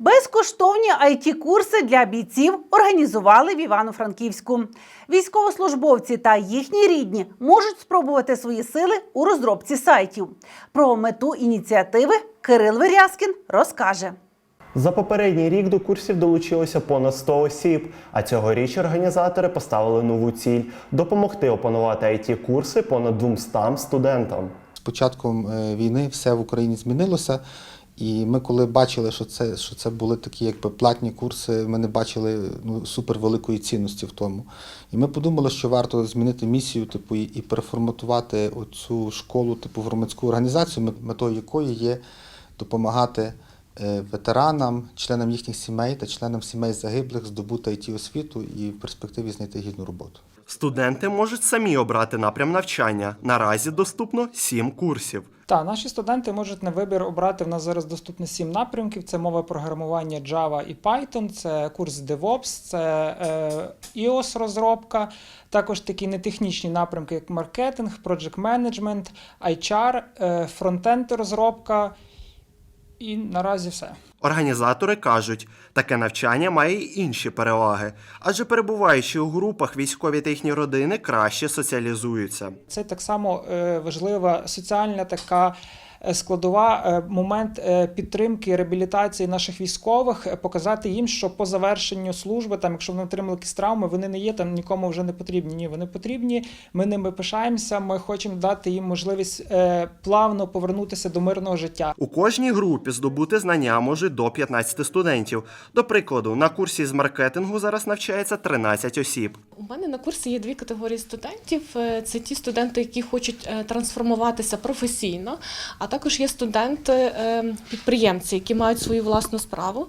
Безкоштовні it курси для бійців організували в Івано-Франківську. Військовослужбовці та їхні рідні можуть спробувати свої сили у розробці сайтів. Про мету ініціативи Кирил Вирязкін розкаже. За попередній рік до курсів долучилося понад 100 осіб, а цьогоріч організатори поставили нову ціль допомогти опанувати it курси понад 200 студентам. З початком е, війни все в Україні змінилося. І ми, коли бачили, що це, що це були такі якби платні курси, ми не бачили ну, супервеликої цінності в тому. І ми подумали, що варто змінити місію, типу, і, і переформатувати оцю школу, типу, громадську організацію, метою якої є допомагати ветеранам, членам їхніх сімей та членам сімей загиблих здобути it освіту і в перспективі знайти гідну роботу. Студенти можуть самі обрати напрям навчання. Наразі доступно 7 курсів. Так, наші студенти можуть на вибір обрати. В нас зараз доступно сім напрямків: це мова програмування Java і Python, це курс DevOps, це е, iOS розробка, також такі нетехнічні напрямки, як маркетинг, project management, HR, е, фронтенд розробка. І наразі все. Організатори кажуть, таке навчання має й інші переваги, адже перебуваючи у групах, військові та їхні родини краще соціалізуються. Це так само е, важлива соціальна така складова е, момент е, підтримки реабілітації наших військових, е, показати їм, що по завершенню служби, там, якщо вони отримали якісь травми, вони не є там нікому вже не потрібні. Ні, вони потрібні. Ми ними пишаємося. Ми хочемо дати їм можливість е, плавно повернутися до мирного життя. У кожній групі здобути знання можуть до 15 студентів. До прикладу, на курсі з маркетингу зараз навчається 13 осіб. У мене на курсі є дві категорії студентів. Е, Це ті студенти, які хочуть е, трансформуватися професійно, а також є студенти-підприємці, які мають свою власну справу.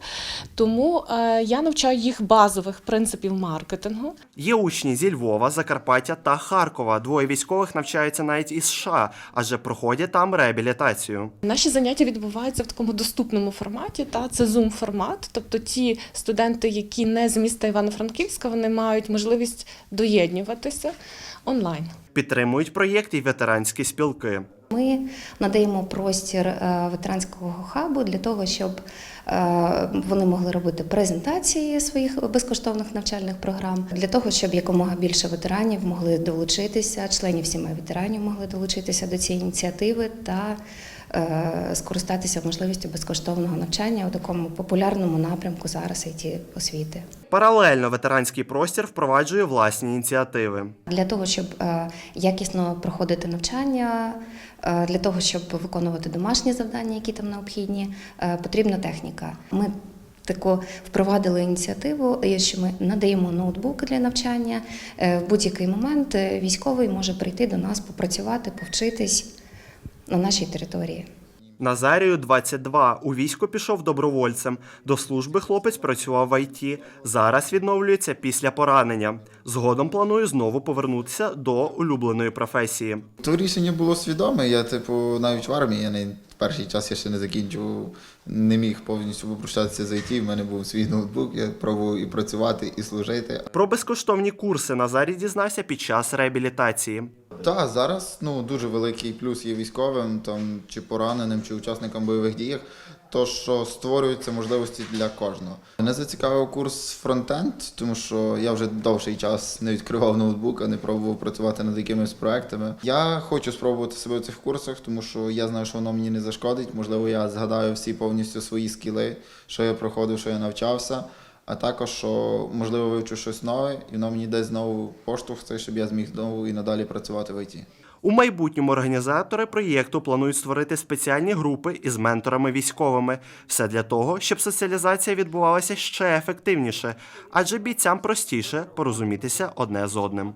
Тому е, я навчаю їх базових принципів маркетингу. Є учні зі Львова, Закарпаття та Харкова. Двоє військових навчаються навіть із США, адже проходять там реабілітацію. Наші заняття відбуваються в такому доступному форматі. Та це Zoom формат. Тобто ті студенти, які не з міста Івано-Франківська, вони мають можливість доєднуватися онлайн. Підтримують проєкт і ветеранські спілки. Ми надаємо простір е, ветеранського хабу для того, щоб е, вони могли робити презентації своїх безкоштовних навчальних програм, для того, щоб якомога більше ветеранів могли долучитися, членів сімей ветеранів могли долучитися до цієї ініціативи та скористатися можливістю безкоштовного навчання у такому популярному напрямку зараз it освіти. Паралельно ветеранський простір впроваджує власні ініціативи. Для того, щоб е, якісно проходити навчання, е, для того, щоб виконувати домашні завдання, які там необхідні, е, потрібна техніка. Ми таку впровадили ініціативу, е, що ми надаємо ноутбуки для навчання. Е, В будь-який момент е, військовий може прийти до нас, попрацювати, повчитись на нашій території. Назарію 22. У військо пішов добровольцем. До служби хлопець працював в ІТ. Зараз відновлюється після поранення. Згодом планує знову повернутися до улюбленої професії. То рішення було свідоме. Я, типу, навіть в армії я не в перший час я ще не закінчував, не міг повністю попрощатися з IT. В мене був свій ноутбук, я пробував і працювати, і служити. Про безкоштовні курси Назарій дізнався під час реабілітації. Та зараз ну дуже великий плюс є військовим, там чи пораненим, чи учасникам бойових дій. То, що створюються можливості для кожного. Мене зацікавив курс фронтенд, тому що я вже довший час не відкривав ноутбука, не пробував працювати над якимись проектами. Я хочу спробувати себе в цих курсах, тому що я знаю, що воно мені не зашкодить. Можливо, я згадаю всі повністю свої скіли, що я проходив, що я навчався. А також, що можливо вивчу щось нове, і воно мені дасть знову поштовх, цей, щоб я зміг знову і надалі працювати в ІТ. У майбутньому організатори проєкту планують створити спеціальні групи із менторами військовими. Все для того, щоб соціалізація відбувалася ще ефективніше, адже бійцям простіше порозумітися одне з одним.